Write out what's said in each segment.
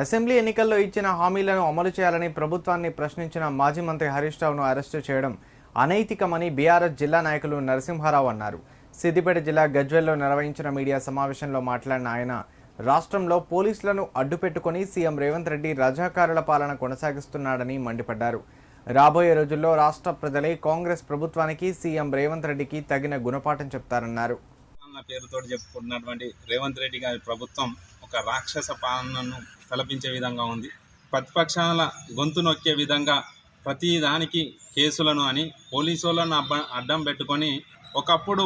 Assembly ఎన్నికల్లో ఇచ్చిన హామీలను అమలు చేయాలని ప్రభుత్వాన్ని ప్రశ్నించిన మాజీ మంత్రి హరీష్ రావును అరెస్టు చేయడం అనైతికమని బీఆర్ఎస్ జిల్లా నాయకులు నరసింహారావు అన్నారు. సిద్దిపేట జిల్లా గజ్వెల్లో నిర్వహించిన మీడియా సమావేశంలో మాట్లాడిన ఆయన రాష్ట్రంలో పోలీసులను అడ్డుపెట్టుకుని సీఎం రేవంత్ రెడ్డి రజాకారుల పాలన కొనసాగిస్తున్నాడని మండిపడ్డారు. రాబోయే రోజుల్లో రాష్ట్ర ప్రజలే కాంగ్రెస్ ప్రభుత్వానికి సీఎం రేవంత్ రెడ్డికి తగిన గుణపాఠం చెప్తారన్నారు. అన్న పేరుతో చెప్పుకుంటున్నటువంటి రేవంత్ రెడ్డి గారి ప్రభుత్వం ఒక రాక్షస పాలనను తలపించే విధంగా ఉంది. ప్రతిపక్షాల గొంతు నొక్కే విధంగా ప్రతిదానికి కేసులను అని పోలీసు వాళ్ళను అబ్బ అడ్డం పెట్టుకొని ఒకప్పుడు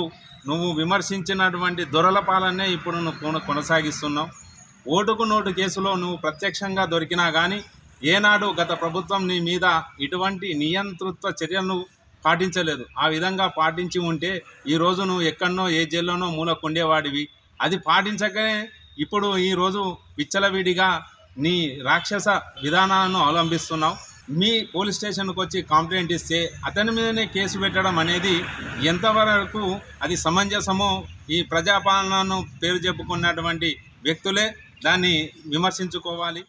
నువ్వు విమర్శించినటువంటి దొరల పాలనే ఇప్పుడు నువ్వు కొనసాగిస్తున్నావు. ఓటుకు నోటు కేసులో నువ్వు ప్రత్యక్షంగా దొరికినా కానీ ఏనాడు గత ప్రభుత్వం నీ మీద ఇటువంటి నియంతృత్వ చర్యలను పాటించలేదు. ఆ విధంగా పాటించి ఉంటే ఈరోజు నువ్వు ఎక్కడనో ఏ జైల్లోనో మూలకుండేవాడివి. అది పాటించకనే ఇప్పుడు ఈరోజు విచ్చలవిడిగా నీ రాక్షస విధానాలను అవలంబిస్తున్నావు. మీ పోలీస్ స్టేషన్కి వచ్చి కంప్లైంట్ ఇస్తే అతని మీదనే కేసు పెట్టడం అనేది ఎంతవరకు అది సమంజసమో ఈ ప్రజాపాలనను పేరు చెప్పుకున్నటువంటి వ్యక్తులే దాన్ని విమర్శించుకోవాలి.